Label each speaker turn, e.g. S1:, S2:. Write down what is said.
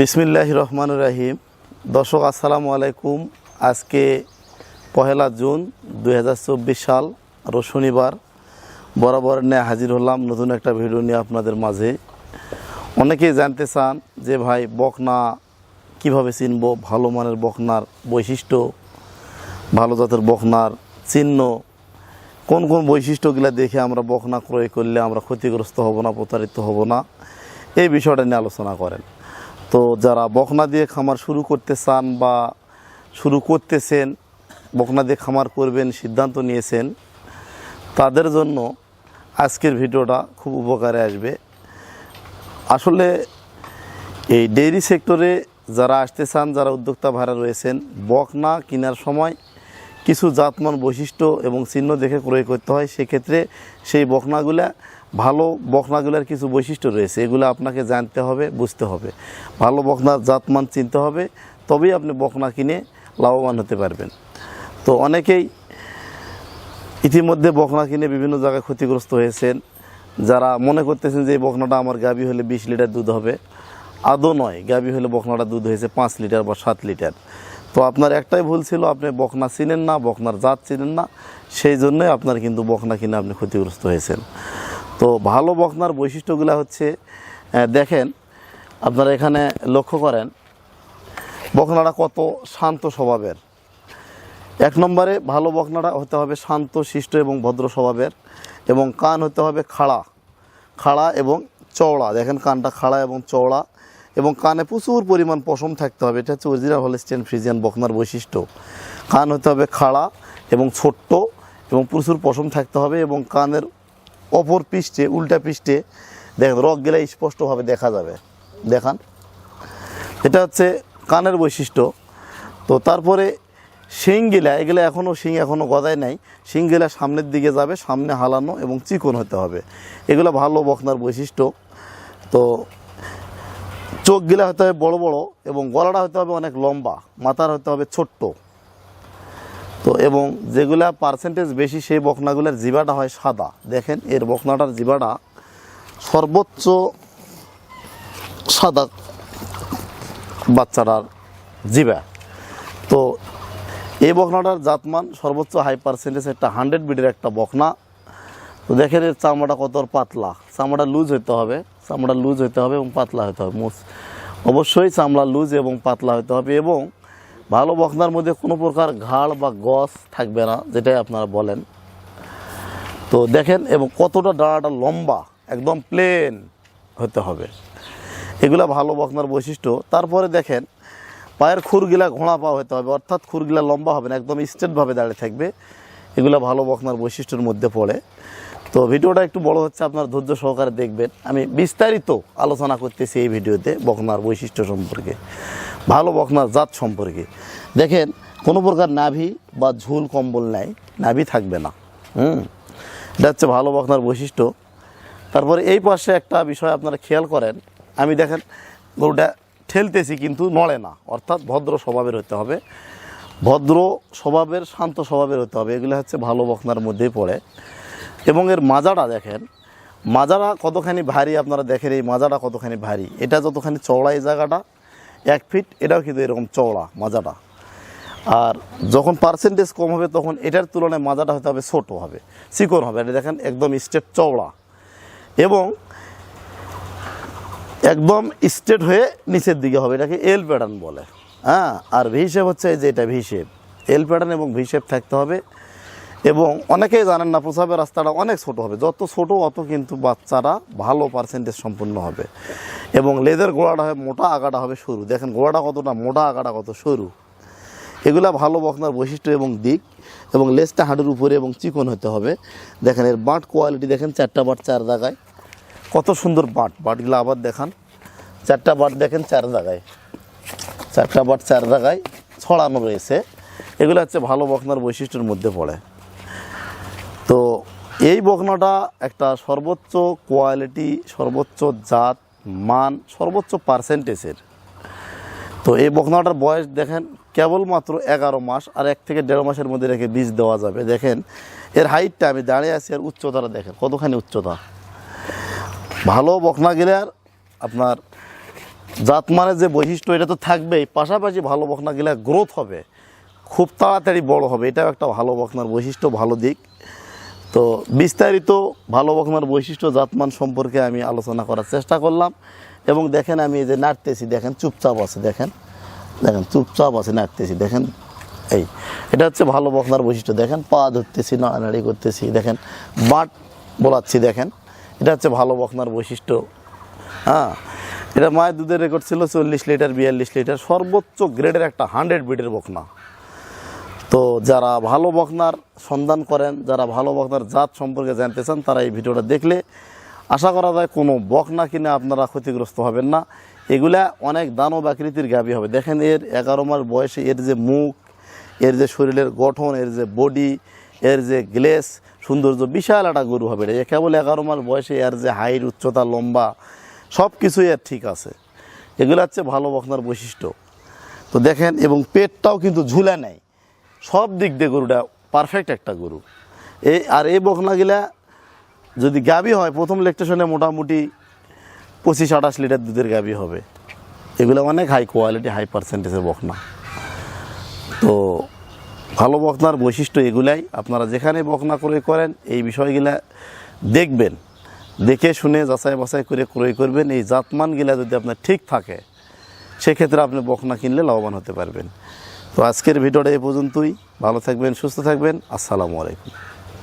S1: বিসমিল্লাহ রহমান রাহিম। দর্শক, আসসালামু আলাইকুম। আজকে পহেলা জুন দু হাজার চব্বিশ সাল, রোজ শনিবার। বরাবর নিয়ে হাজির হলাম নতুন একটা ভিডিও নিয়ে আপনাদের মাঝে। অনেকেই জানতে চান যে ভাই, বকনা কীভাবে চিনব? ভালো মানের বকনার বৈশিষ্ট্য, ভালো জাতের বকনার চিহ্ন। কোন কোন বৈশিষ্ট্যগুলো দেখে আমরা বকনা ক্রয় করলে আমরা ক্ষতিগ্রস্ত হব না, প্রতারিত হব না? এই বিষয়টা নিয়ে আলোচনা করেন। তো যারা বকনা দিয়ে খামার শুরু করতে চান বা শুরু করতেছেন, বকনা দিয়ে খামার করবেন, সিদ্ধান্ত নিয়েছেন, তাদের জন্য আজকের ভিডিওটা খুব উপকারে আসবে। আসলে এই ডেইরি সেক্টরে যারা আসতে চান, যারা উদ্যোক্তা ভাড়া রয়েছেন, বকনা কেনার সময় কিছু জাতমান বৈশিষ্ট্য এবং চিহ্ন দেখে ক্রয় করতে হয়। সেক্ষেত্রে সেই বকনাগুলা ভালো বকনাগুলার কিছু বৈশিষ্ট্য রয়েছে, এগুলো আপনাকে জানতে হবে, বুঝতে হবে। ভালো বকনার জাতমান চিনতে হবে, তবেই আপনি বকনা কিনে লাভবান হতে পারবেন। তো অনেকেই ইতিমধ্যে বকনা কিনে বিভিন্ন জায়গায় ক্ষতিগ্রস্ত হয়েছেন, যারা মনে করতেছেন যে এই বকনাটা আমার গাবি হলে বিশ লিটার দুধ হবে। আদৌ নয়, গাবি হলে বকনাটা দুধ হয়েছে পাঁচ লিটার বা সাত লিটার। তো আপনার একটাই ভুল ছিল, আপনি বকনা চিনেন না, বকনার জাত চিনেন না, সেই জন্যই আপনার কিন্তু বকনা কিনে আপনি ক্ষতিগ্রস্ত হয়েছেন। তো ভালো বকনার বৈশিষ্ট্যগুলো হচ্ছে দেখেন, আপনারা এখানে লক্ষ্য করেন, বকনাটা কত শান্ত স্বভাবের। এক নম্বরে ভালো বকনাটা হতে হবে শান্ত, শিষ্ট এবং ভদ্র স্বভাবের এবং কান হতে হবে খাড়া খাড়া এবং চওড়া। দেখেন কানটা খাড়া এবং চওড়া এবং কানে প্রচুর পরিমাণ পশম থাকতে হবে। এটা হচ্ছে অরিজিনাল হলস্টেন ফ্রিজিয়ান বকনার বৈশিষ্ট্য। কান হতে হবে খাড়া এবং ছোট্ট এবং প্রচুর পশম থাকতে হবে এবং কানের অপর পৃষ্ঠে, উল্টা পৃষ্ঠে, দেখেন, রক গেলে স্পষ্টভাবে দেখা যাবে। দেখান। এটা হচ্ছে কানের বৈশিষ্ট্য। তো তারপরে শিংগিলা, এগুলো এখনও শিং এখনও গদায় নাই। শিংগিলা সামনের দিকে যাবে, সামনে হালানো এবং চিকন হতে হবে। এগুলো ভালো বকনার বৈশিষ্ট্য। তো চোখগুলা হতে হবে বড় বড় এবং গলাটা হতে হবে অনেক লম্বা, মাথার হতে হবে ছোট্ট। তো এবং যেগুলা পার্সেন্টেজ বেশি, সেই বকনাগুলোর জিবাটা হয় সাদা। দেখেন, এর বকনাটার জিবাটা সর্বোচ্চ সাদা বাচ্চাটার জিবা তো এই বকনাটার জাতমান সর্বোচ্চ হাই পার্সেন্টেজ একটা হান্ড্রেড বিডের একটা বকনা। তো দেখেন, এর চামড়াটা কত পাতলা। চামড়া লুজ হতে হবে। চামড়া লুজ হতে হবে এবং পাতলা হতে হবে। অবশ্যই চামড়া লুজ এবং পাতলা হতে হবে এবং ভালো বকনার মধ্যে কোনো প্রকার ঘাড় বা গস থাকবে না, যেটাই আপনারা বলেন। তো দেখেন, এবং কতটা ডাঁড়াটা লম্বা, একদম প্লেন হতে হবে। এগুলা ভালো বকনার বৈশিষ্ট্য। তারপরে দেখেন, পায়ের খুরগিলা ঘোড়া পা হতে হবে, অর্থাৎ খুরগিলা লম্বা হবে না, একদম স্ট্রেটভাবে দাঁড়িয়ে থাকবে। এগুলো ভালো বকনার বৈশিষ্ট্যের মধ্যে পড়ে। তো ভিডিওটা একটু বড় হচ্ছে, আপনার ধৈর্য সহকারে দেখবেন। আমি বিস্তারিত আলোচনা করতেছি এই ভিডিওতে বকনার বৈশিষ্ট্য সম্পর্কে। ভালো বকনার জাত সম্পর্কে। দেখেন, কোনো প্রকার নাভি বা ঝুল কম্বল নাই, নাভি থাকবে না। হুম? এটা হচ্ছে ভালো বকনার বৈশিষ্ট্য। তারপরে এই পাশে একটা বিষয় আপনারা খেয়াল করেন, আমি দেখেন গরুটা ঠেলতেছি কিন্তু নড়ে না, অর্থাৎ ভদ্র স্বভাবের হতে হবে। ভদ্র স্বভাবের, শান্ত স্বভাবের হতে হবে, এগুলো হচ্ছে ভালো বকনার মধ্যেই পড়ে। এবং এর মাজাটা দেখেন, মাজাটা কতখানি ভারী আপনারা দেখেন, এই মাজাটা কতখানি ভারী। এটা যতখানি চওড়া এই জায়গাটা এক ফিট, এটাও কিন্তু এরকম চওড়া মাজাটা। আর যখন পার্সেন্টেজ কম হবে, তখন এটার তুলনায় মাজাটা হতে হবে ছোটো হবে চিকন হবে। এটা দেখেন, একদম স্টেট চওড়া। এবং একদম স্ট্রেট হয়ে নিচের দিকে হবে, এটাকে এল প্যাটার্ন বলে। হ্যাঁ আর ভি শেপ হচ্ছে এই যে এটা ভি শেপ এল প্যাটার্ন এবং ভি শেপ থাকতে হবে এবং অনেকেই জানেন না, প্রসাবের রাস্তাটা অনেক ছোট হবে। যত ছোট, অত কিন্তু বাচ্চারা ভালো পার্সেন্টেজ সম্পূর্ণ হবে। এবং লেদের গোড়াটা হবে মোটা আগাটা হবে সরু। দেখেন গোড়াটা কতটা, মোটা আগাটা কত সরু। এগুলা ভালো বকনার বৈশিষ্ট্য এবং দিক, এবং লেজটা হাঁটুর উপরে এবং চিকন হতে হবে। দেখেন এর বাঁট কোয়ালিটি দেখেন, চারটা বাট চার জায়গায়। কত সুন্দর বাট। বাটগুলো আবার দেখান। চারটা বাট দেখেন চার জায়গায়। চারটা বাট চার জায়গায় ছড়ানো রয়েছে। এগুলো হচ্ছে ভালো বকনার বৈশিষ্ট্যের মধ্যে পড়ে। এই বকনাটা একটা সর্বোচ্চ কোয়ালিটি, সর্বোচ্চ জাত, মান, সর্বোচ্চ পার্সেন্টেজের। তো এই বকনাটার বয়স দেখেন কেবলমাত্র এগারো মাস, আর এক থেকে দেড় মাসের মধ্যে রেখে বীজ দেওয়া যাবে। দেখেন, এর হাইটটা আমি দাঁড়িয়ে আছি আর উচ্চতাটা দেখেন, কতখানি উচ্চতা। ভালো বকনা গেলে আর আপনার জাতমানের যে বৈশিষ্ট্য, এটা তো থাকবেই। পাশাপাশি ভালো বকনা গেলে গ্রোথ হবে। খুব তাড়াতাড়ি বড় হবে, এটাও একটা ভালো বকনার বৈশিষ্ট্য, ভালো দিক। তো বিস্তারিত ভালো বকনার বৈশিষ্ট্য, জাতমান সম্পর্কে আমি আলোচনা করার চেষ্টা করলাম। এবং দেখেন আমি এই যে নাড়তেছি, দেখেন চুপচাপ আছে, দেখেন। দেখেন চুপচাপ আছে, নাড়তেছি, দেখেন। এই, এটা হচ্ছে ভালো বকনার বৈশিষ্ট্য, দেখেন। পা ধরতেছি, নাড়ানাড়ি করতেছি, দেখেন। বাট বলাচ্ছি, দেখেন। এটা হচ্ছে ভালো বকনার বৈশিষ্ট্য। হ্যাঁ এটা মায়ের দুধের রেকর্ড ছিল চল্লিশ লিটার, বিয়াল্লিশ লিটার, সর্বোচ্চ গ্রেডের একটা হান্ড্রেড বিটের বকনা। তো যারা ভালো বকনার সন্ধান করেন, যারা ভালো বকনার জাত সম্পর্কে জানতে চান, তারা এই ভিডিওটা দেখলে আশা করা যায় কোনো বকনা কিনে আপনারা ক্ষতিগ্রস্ত হবেন না। এগুলা অনেক দানব আকৃতির গাভী হবে। দেখেন এর এগারো মাস বয়সে এর যে মুখ, এর যে শরীরের গঠন, এর যে বডি, এর যে গ্লেস, সৌন্দর্য বিশাল একটা গরু হবে। এ কেবল এগারো মাস বয়সে এর যে হাইট, উচ্চতা, লম্বা সব কিছুই এর ঠিক আছে। এগুলো হচ্ছে ভালো বকনার বৈশিষ্ট্য। তো দেখেন, এবং পেটটাও কিন্তু ঝুলে নেয় সব দিক দিয়ে গরুটা পারফেক্ট একটা গরু। এই আর এই বকনাগুলা যদি গাবি হয়, প্রথম লেকটেশনে মোটামুটি পঁচিশ, আঠাশ লিটার দুধের গাবি হবে। এগুলো অনেক হাই কোয়ালিটি হাই পার্সেন্টেজের বকনা। তো ভালো বকনার বৈশিষ্ট্য এগুলাই। আপনারা যেখানে বকনা ক্রয় করেন, এই বিষয়গুলা দেখবেন। দেখে শুনে যাচাই বাছাই করে ক্রয় করবেন। এই জাতমানগুলা যদি আপনার ঠিক থাকে, সেক্ষেত্রে আপনি বকনা কিনলে লাভবান হতে পারবেন। তো আজকের ভিডিওটা এ পর্যন্তই। ভালো থাকবেন সুস্থ থাকবেন। আসসালামু আলাইকুম।